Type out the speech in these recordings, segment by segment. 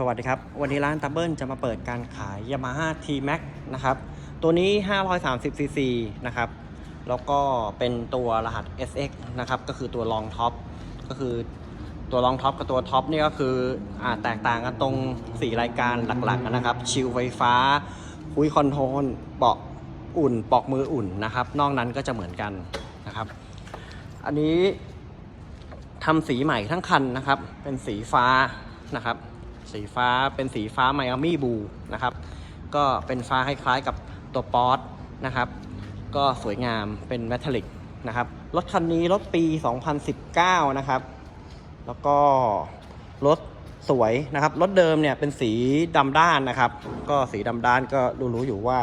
สวัสดีครับ วันนี้ร้านตับเบิลจะมาเปิดการขาย Yamaha T-Max นะครับ ตัวนี้ 530cc นะครับ แล้วก็เป็นตัวรหัส SX นะครับ ก็คือตัวรองท็อป ก็คือตัวรองท็อปกับตัวท็อปนี่ก็คืออแตกต่างกันตรง 4 รายการหลักๆนะครับ ชิลไฟฟ้า คุยคอนโทรล เบาะอุ่น ปอกมืออุ่นนะครับ นอกนั้นก็จะเหมือนกันนะครับ อันนี้ทำสีใหม่ทั้งคันนะครับ เป็นสีฟ้านะครับ สีฟ้าเป็นสีฟ้าไมอามี่บูนะครับ ก็เป็นฟ้าคล้ายๆกับตัวป๊อตนะครับ ก็สวยงามเป็นแมทัลลิกนะครับ รถคันนี้รถปี 2019 นะครับ แล้วก็รถสวยนะครับ รถเดิมเนี่ยเป็นสีดำด้านนะครับ ก็สีดำด้านก็รู้ๆอยู่ว่า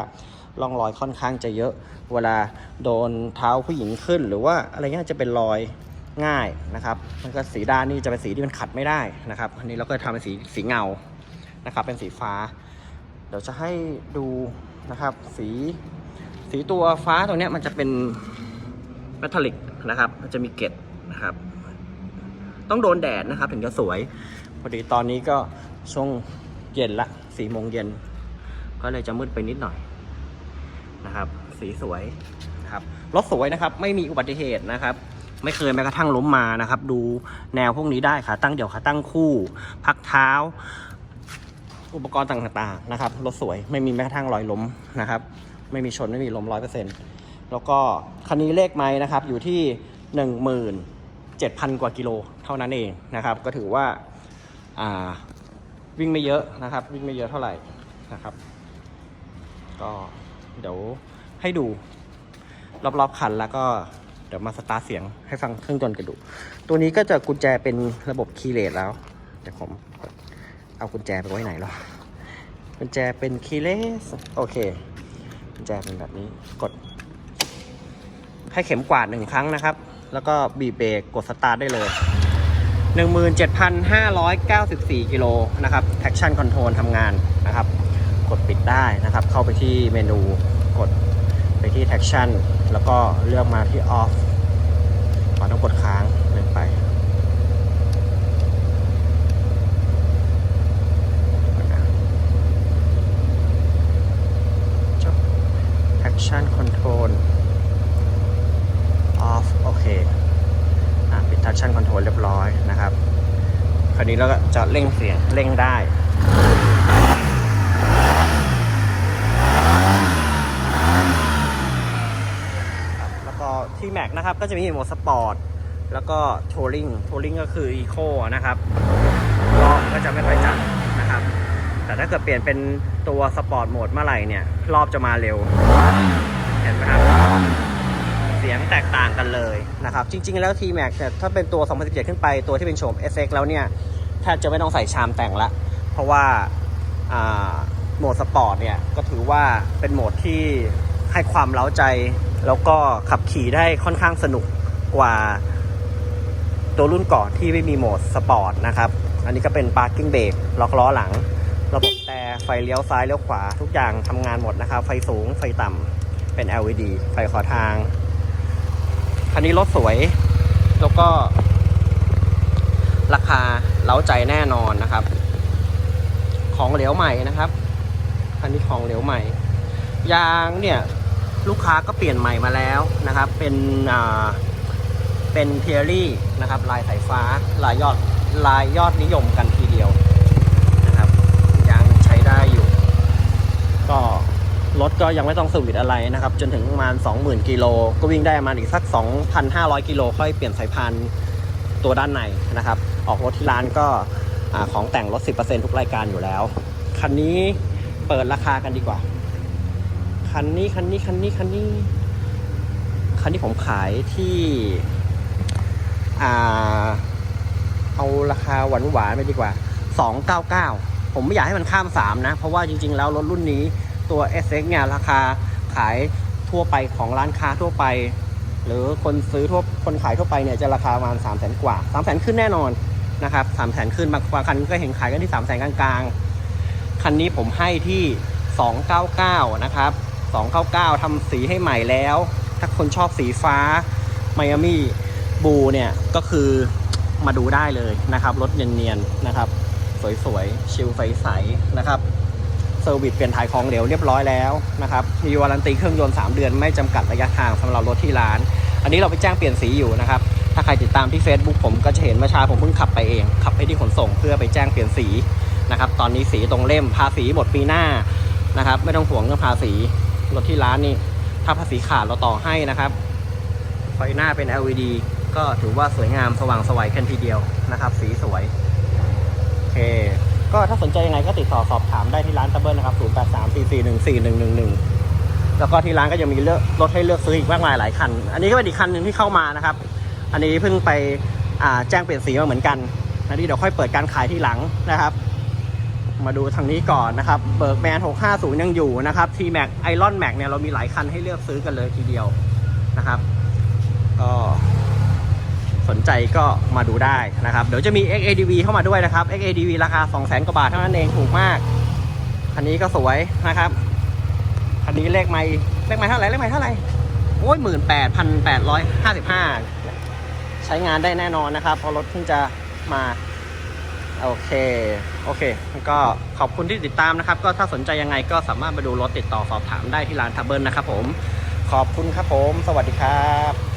ร่องรอยค่อนข้างจะเยอะ เวลาโดนเท้าผู้หญิงขึ้น หรือว่าอะไรเงี้ยจะเป็นรอย ง่ายนะครับมันก็สีด้านนี่จะเป็นสีที่มันขัดไม่ได้นะครับ อันนี้เราก็ทำเป็นสีสีเงานะครับ เป็นสีฟ้า เดี๋ยวจะให้ดูนะครับ สีสีตัวฟ้าตัวนี้มันจะเป็นเมทัลลิกนะครับ มันจะมีเกล็ดนะครับ ต้องโดนแดดนะครับ ถึงจะสวย พอดีตอนนี้ก็ช่วงเย็นละสี่โมงเย็น ก็เลยจะมืดไปนิดหน่อยนะครับ สีสวยนะครับรถสวยนะครับ ไม่มีอุบัติเหตุนะครับ ไม่เคยแม้กระทั่งล้มมานะครับ ดูแนวพวกนี้ได้ขาตั้งเดี่ยวขาตั้งคู่ พักเท้า อุปกรณ์ต่างๆนะครับรถสวยไม่มีแม้กระทั่งรอยล้มนะครับ ไม่มีชนไม่มีล้มร้อยเปอร์เซ็นต์แล้วก็คันนี้เลขไม้นะครับอยู่ที่หนึ่งหมื่นเจ็ดพันกว่ากิโลเท่านั้นเองนะครับ ก็ถือว่าอ่าวิ่งไม่เยอะนะครับ วิ่งไม่เยอะเท่าไหร่นะครับ ก็เดี๋ยวให้ดูรอบๆคันแล้วก็ ดี๋ยวมาสตาร์ทเสียงให้ฟังเครื่องยนต์กันดู ตัวนี้ก็จะกุญแจเป็นระบบคีย์เลสแล้วเดี๋ยวผมเอากุญแจไปไว้ไหนหรอกุญแจเป็นคีย์เลสโอเคกุญแจเป็นแบบนี้กด ให้เข็มกวาดหนึ่งครั้งนะครับ แล้วก็บีบเบรกกดสตาร์ทได้เลย 17,594กิโลนะครับ traction control ทำงานนะครับ กดปิดได้นะครับ เข้าไปที่เมนูกดไปที่ traction แล้วก็เลือกมาที่ off ก่อนต้องกดค้างเลื่อนไปจบ traction control off โอเคอะปิด traction control เรียบร้อยนะครับ คราวนี้เราก็จะเร่งเสียงเร่งได้ แล้ว ก็ที่แม็กนะครับ ก็จะมีโหมดสปอร์ตแล้วก็ทัวริงทัวริงก็คืออีโคนะครับรอบก็จะไม่ค่อยจัดนะครับ แต่ถ้าเกิดเปลี่ยนเป็นตัวสปอร์ตโหมดเมื่อไหร่เนี่ย รอบจะมาเร็ว เห็นไหมครับ เสียงแตกต่างกันเลยนะครับ จริง ๆ แล้ว T-Max เนี่ยถ้าเป็นตัว 2017 ขึ้นไปตัวที่เป็นโฉม SX แล้วเนี่ยแทบจะไม่ต้องใส่ชามแต่งละ เพราะว่าโหมดสปอร์ตเนี่ยก็ถือว่าเป็นโหมดที่ ให้ความเล้าใจ แล้วก็ขับขี่ได้ค่อนข้างสนุกกว่าตัวรุ่นก่อนที่ไม่มีโหมดสปอร์ตนะครับ อันนี้ก็เป็น parking brake ล็อกล้อหลัง ระบบแต่ไฟเลี้ยวซ้ายเลี้ยวขวาทุกอย่างทำงานหมดนะครับ ไฟสูงไฟต่ำเป็น LED ไฟขอทาง คันนี้รถสวย แล้วก็ ราคาเล้าใจแน่นอนนะครับ ของเหลวใหม่นะครับ คันนี้ของเหลวใหม่ ยางเนี่ย ลูกค้าก็เปลี่ยนใหม่มาแล้วนะครับ เป็นอ่าเป็นเทียรี่นะครับ ลายสายฟ้าลายยอดลายยอดนิยมกันทีเดียวนะครับยางใช้ได้อยู่ ก็รถก็ยังไม่ต้องสวิตอะไรนะครับ จนถึงประมาณ 20,000กิโลก็วิ่งได้ประมาณอีกสัก 2,500 กิโลค่อยเปลี่ยนสายพานตัวด้านในนะครับ ออกรถที่ร้านก็อของแต่งรถ 10%ทุกรายการอยู่แล้ว คันนี้เปิดราคากันดีกว่า คันนี้คันนี้คันนี้คันนี้ คันนี้ผมขายที่อ่าเอาราคาหวานหวานไปดีกว่า 299 ผมไม่อยากให้มันข้าม 3 นะ เพราะว่าจริง ๆ แล้วรถรุ่นนี้ตัว SX เนี่ยราคาขายทั่วไปของร้านค้าทั่วไป หรือคนซื้อทั่วคนขายทั่วไปเนี่ยจะราคาประมาณ3 0 0 0 0 0 กว่า 3 0 0 0 0 0 ขึ้นแน่นอนนะครับ3 0 0 0 0 0ขึ้นบางบางคันก็เห็นขายกันที่3 0 0 0 0 0กลางๆ คันนี้ผมให้ที่ 299 นะครับ 299ทำสีให้ใหม่แล้ว ถ้าคนชอบสีฟ้าไมอามี่บูเนี่ยก็คือมาดูได้เลยนะครับ รถเนียนๆนะครับ สวยๆ ชิลใสๆนะครับเซอร์วิสเปลี่ยนถ่ายของเหลวเรียบร้อยแล้วนะครับ มีวารันตีเครื่องยนต์ 3 เดือนไม่จำกัดระยะทางสำหรับรถที่ร้าน อันนี้เราไปแจ้งเปลี่ยนสีอยู่นะครับ ถ้าใครติดตามที่ Facebook ผมก็จะเห็นเมื่อเช้าผมเพิ่งขับไปเอง ขับไปที่ขนส่งเพื่อไปแจ้งเปลี่ยนสีนะครับ ตอนนี้สีตรงเล่มภาษีหมดปีหน้านะครับ ไม่ต้องห่วงเรื่องภาษี รถที่ร้านนี่ถ้าภาษีขาดเราต่อให้นะครับ ไฟหน้าเป็น LED ก็ถือว่าสวยงามสว่างสวัยกันทีเดียวนะครับ สีสวย โอเค ก็ถ้าสนใจยังไงก็ติดต่อสอบถามได้ที่ร้านตับเบิลนะครับ 0834414111 แล้วก็ที่ร้านก็ยังมีเลือกรถให้เลือกซื้ออีกมากมายหลายคัน อันนี้ก็เป็นอีกคันหนึ่งที่เข้ามานะครับ อันนี้เพิ่งไปแจ้งเปลี่ยนสีมาเหมือนกันอันนี้เดี๋ยวค่อยเปิดการขายที่หลังนะครับ มาดูทางนี้ก่อนนะครับเบิร์กแมน 650 ยังอยู่นะครับ T-Max Iron Max เนี่ยเรามีหลายคันให้เลือกซื้อกันเลยทีเดียวนะครับก็สนใจก็มาดูได้นะครับ เดี๋ยวจะมี XADV เข้ามาด้วยนะครับ XADV ราคา 200,000 กว่าบาทเท่านั้นเองถูกมาก คันนี้ก็สวยนะครับ คันนี้เลขไม่เลขไม่เท่าไหร่เลขไม่เท่าไหร่โอ้ยหมื่นแปดพันแปดร้อยห้าสิบห้าใช้งานได้แน่นอนนะครับเพราะรถเพิ่งจะมา โอเค โอเค ก็ขอบคุณที่ติดตามนะครับ ก็ถ้าสนใจยังไงก็สามารถมาดูรถติดต่อสอบถามได้ที่ร้านทับเบิลนะครับผม ขอบคุณครับผม สวัสดีครับ